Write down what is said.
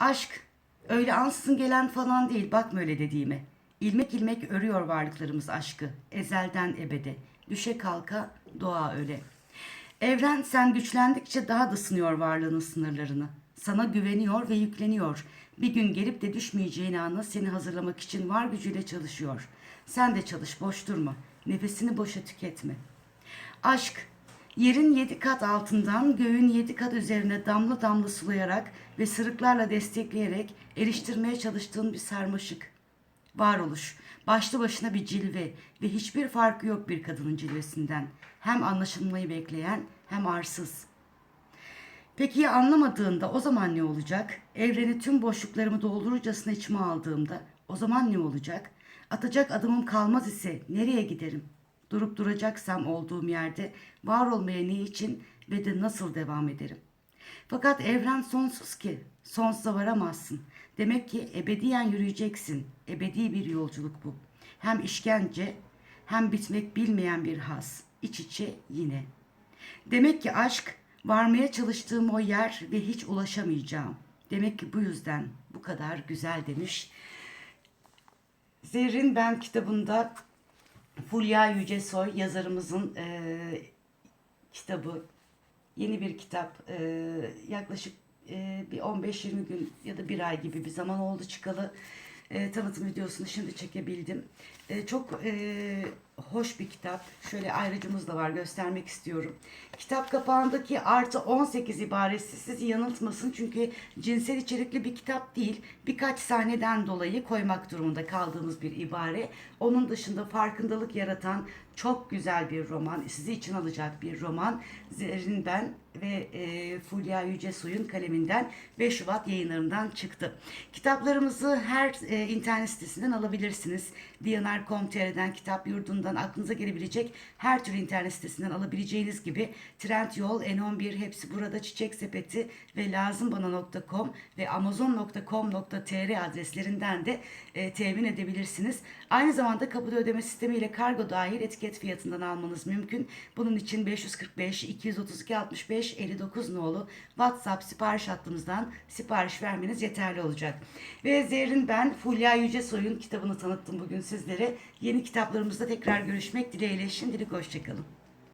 Aşk öyle ansızın gelen falan değil bakma öyle dediğime. İlmek ilmek örüyor varlıklarımız aşkı ezelden ebede. Düşe kalka doğa öyle. Evren sen güçlendikçe daha da sınıyor varlığının sınırlarını. Sana güveniyor ve yükleniyor. Bir gün gelip de düşmeyeceğin anı seni hazırlamak için var gücüyle çalışıyor. Sen de çalış boş durma. Nefesini boşa tüketme. Aşk, yerin yedi kat altından göğün yedi kat üzerine damla damla sulayarak ve sırıklarla destekleyerek eriştirmeye çalıştığın bir sarmaşık. Varoluş, başlı başına bir cilve ve hiçbir farkı yok bir kadının cilvesinden. Hem anlaşılmayı bekleyen hem arsız. Peki ya anlamadığında o zaman ne olacak? Evreni tüm boşluklarımı doldururcasına içime aldığımda o zaman ne olacak? Atacak adımım kalmaz ise nereye giderim? Durup duracaksam olduğum yerde var olmaya ne için ve de nasıl devam ederim? Fakat evren sonsuz ki, sonsuza varamazsın. Demek ki ebediyen yürüyeceksin. Ebedi bir yolculuk bu. Hem işkence hem bitmek bilmeyen bir haz. İç içe yine. Demek ki aşk varmaya çalıştığım o yer ve hiç ulaşamayacağım. Demek ki bu yüzden bu kadar güzel demiş. Zerrin Ben kitabında Fulya Yücesoy yazarımızın eee, kitabı. Yeni bir kitap. Eee, yaklaşık eee, bir 15-20 gün ya da bir ay gibi bir zaman oldu çıkalı. Eee, tanıtım videosunu şimdi çekebildim. Eee, çok eee, hoş bir kitap. Şöyle ayrıcımız da var göstermek istiyorum. Kitap kapağındaki artı 18 ibaresi sizi yanıltmasın. Çünkü cinsel içerikli bir kitap değil. Birkaç sahneden dolayı koymak durumunda kaldığımız bir ibare. Onun dışında farkındalık yaratan çok güzel bir roman. Sizi için alacak bir roman. Zerrin Ben ve e, Fulya Yücesoy'un kaleminden 5 Şubat yayınlarından çıktı. Kitaplarımızı her e, internet sitesinden alabilirsiniz. DNR.com.tr'den, kitap yurdundan aklınıza gelebilecek her tür internet sitesinden alabileceğiniz gibi Trendyol, N11 hepsi burada Çiçek Sepeti ve lazımbana.com ve amazon.com.tr adreslerinden de e, temin edebilirsiniz. Aynı zamanda kapıda ödeme sistemiyle kargo dahil etiket fiyatından almanız mümkün. Bunun için 545 232 65 59 nolu WhatsApp sipariş hattımızdan sipariş vermeniz yeterli olacak. Ve Zerrin ben Fulya Yücesoy'un kitabını tanıttım bugün sizlere. Yeni kitaplarımızda tekrar görüşmek dileğiyle. Şimdilik hoşçakalın.